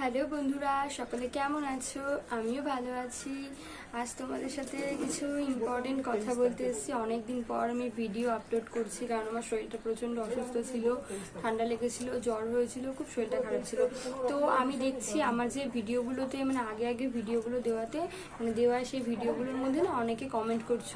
Hello বন্ধুরা সকলে কেমন আছো? আমিও ভালো আছি। আজ তোমাদের সাথে কিছু ইম্পর্টেন্ট কথা বলতে এসেছি। অনেকদিন পর আমি ভিডিও আপলোড করছি, কারণ আমার শরীরটা প্রচণ্ড অসুস্থ ছিল, ঠান্ডা লেগেছিল, জ্বর হয়েছিল, খুব শরীরটা খারাপ ছিল। তো আমি দেখছি আমার যে ভিডিওগুলোতে মানে আগে আগে ভিডিওগুলো দেওয়াতে মানে দেওয়া সেই ভিডিওগুলোর মধ্যে না অনেকে কমেন্ট করছ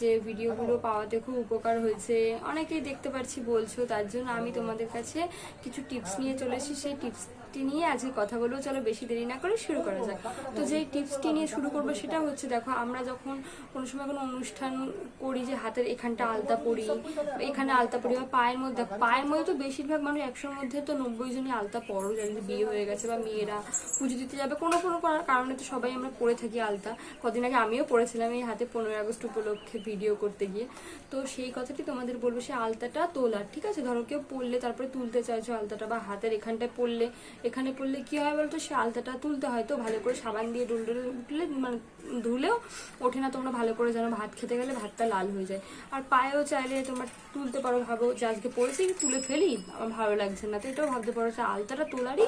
যে ভিডিওগুলো পাওয়াতে খুব উপকার হয়েছে। অনেকেই দেখতে পাচ্ছি বলছো, তার জন্য আমি তোমাদের কাছে কিছু টিপস নিয়ে চলে এসেছি। সেই টিপসটি নিয়ে আজকে কথা বলব। চলো বেশি দেরি না করে শুরু করা যাক। তো যেই টিপসটি নিয়ে শুরু করব সেটা হচ্ছে, দেখো, আমরা যখন কোনো সময় কোনো অনুষ্ঠান করি যে হাতের এখানটা আলতা পরি, এখানে আলতা পরি, বা পায়ের মধ্যে পায়ের মধ্যে তো বেশিরভাগ মানুষ একশোর মধ্যে তো নব্বই জনই আলতা পরো, যাদের বিয়ে হয়ে গেছে বা মেয়েরা পুজো দিতে যাবে, কোনো কোনো কারণে তো সবাই আমরা পরে থাকি আলতা। কদিন আগে আমিও পড়েছিলাম এই হাতে পনেরোই আগস্ট উপলক্ষে ভিডিও করতে গিয়ে। তো সেই কথাটি তোমাদের বলব, সে আলতাটা তোলার, ঠিক আছে? ধরো কেউ পড়লে তারপরে তুলতে চাইছো আলতাটা, বা হাতের এখানটায় পড়লে এখানে পড়লে কি হয় বলতো? সে আলতাটা তুলতে হয়, তো ভালো করে সাবান দিয়ে ডুল ডুলে উঠলে মানে ধুলেও ওঠে না, তোমরা ভালো করে জানো, ভাত খেতে গেলে ভাতটা লাল হয়ে যায়। আর পায়েও চাইলে তোমরা তুলতে পারো, ভাবো যে আজকে পড়েছি তুলে ফেলি? আমার ভালো লাগছে না। তো এটাও ভাবতে পারো যে আলতাটা তোলারই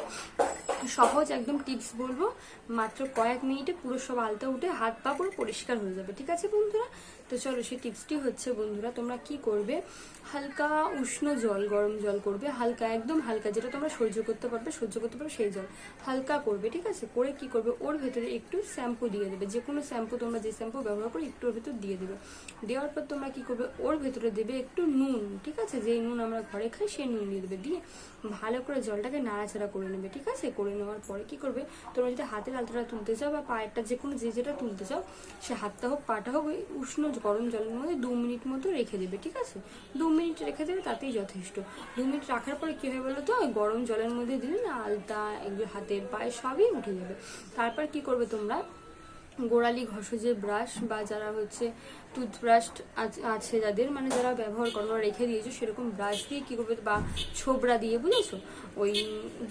সহজ একদম টিপস বলব। মাত্র কয়েক মিনিটে পুরো সব আলতা উঠে হাত পা পুরো পরিষ্কার হয়ে যাবে, ঠিক আছে বন্ধুরা? তো চলো সেই টিপসটি হচ্ছে বন্ধুরা, তোমরা কি করবে? হালকা উষ্ণ জল, গরম জল করবে, হালকা, একদম হালকা, যেটা তোমরা সহ্য করতে পারবে, সহ্য করতে পারবে সেই জল। হালকা করবে, ঠিক আছে? করে কি করবে? ওর ভেতরে একটু শ্যাম্পু দিয়ে দেবে যে কোনো শ্যাম্পু তোমরা যে শ্যাম্পু ব্যবহার করো একটু ওর ভেতর দিয়ে দেবে। দেওয়ার পর তোমরা কি করবে? ওর ভেতরে দেবে একটু নুন, ঠিক আছে? যেই নুন আমরা ঘরে খাই, সেই নুন দিয়ে দেবে। দিয়ে ভালো করে জলটাকে নাড়াচাড়া করে নেবে, ঠিক আছে? করে নেওয়ার পরে কি করবে? তোমরা যদি হাতের আলতাটা তুলতে চাও বা পায়েরটা যে কোনো যে যেটা তুলতে চাও, সে হাতটা হোক, পাটা হোক, ওই উষ্ণ গরম জলের মধ্যে দু মিনিট মতো রেখে দেবে, ঠিক আছে? দু মিনিট রেখে দেবে, তাতেই যথেষ্ট। দু মিনিট রাখার পরে কী হবে বলো তো ওই গরম জলের মধ্যে দিলে না আলতা এগুলো হাতের পায়ে সবই উঠে যাবে। তারপর কি করবে তোমরা? গোড়ালি ঘষো যে ব্রাশ বা যারা হচ্ছে টুথব্রাশ আছে যাদের মানে যারা ব্যবহার করো রেখে দিয়েছ, সেরকম ব্রাশ দিয়ে কী করবে? বা ছোবড়া দিয়ে, বুঝেছ? ওই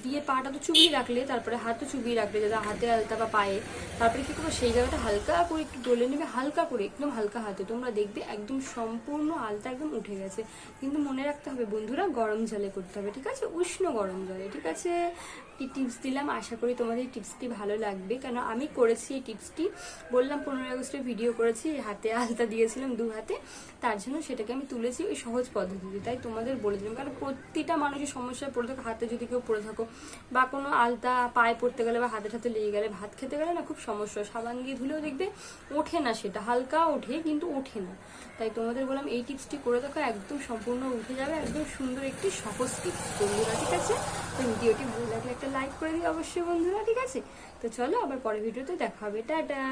দিয়ে পাটা তো চুবিয়ে রাখলে, তারপরে হাতও চুবিয়ে রাখলে যারা হাতে আলতা বা পায়ে, তারপরে কী করব, সেই জায়গাটা হালকা করে একটু ডলে নেবে, হালকা করে, একদম হালকা হাতে। তোমরা দেখবে একদম সম্পূর্ণ আলতা একদম উঠে গেছে। কিন্তু মনে রাখতে হবে বন্ধুরা, গরম জলে করতে হবে, ঠিক আছে? উষ্ণ গরম জলে, ঠিক আছে? কি টিপস দিলাম, আশা করি তোমাদের এই টিপসটি ভালো লাগবে। কেন, আমি করেছি এই টিপসটি বললাম পনেরোই আগস্টে ভিডিও করেছি, হাতে আলতা দিয়েছিলাম দু হাতে, তার জন্য সেটাকে আমি তুলেছি ওই সহজ পদ্ধতিতে। তাই তোমাদের বলে দিলাম, কারণ প্রতিটা মানুষের সমস্যায় পড়ে থাকো হাতে যদি কেউ পড়ে থাকো বা কোনো আলতা পায়ে পড়তে গেলে বা হাতে হাতে লেগে গেলে ভাত খেতে গেলে না খুব সমস্যা সাবান দিয়ে ধুলেও দেখবে ওঠে না সেটা, হালকা ওঠে কিন্তু ওঠে না। তাই তোমাদের বললাম এই টিপসটি করে দেখো, একদম সম্পূর্ণ উঠে যাবে, একদম সুন্দর একটি সহজ টিপস। বন্ধুরা, ঠিক আছে? তো ভিডিওটি ভালো লাগলে একটা লাইক করে দিই অবশ্যই বন্ধুরা, ঠিক আছে? তো চলো আবার পরের ভিডিওতে দেখা হবে। টাটা!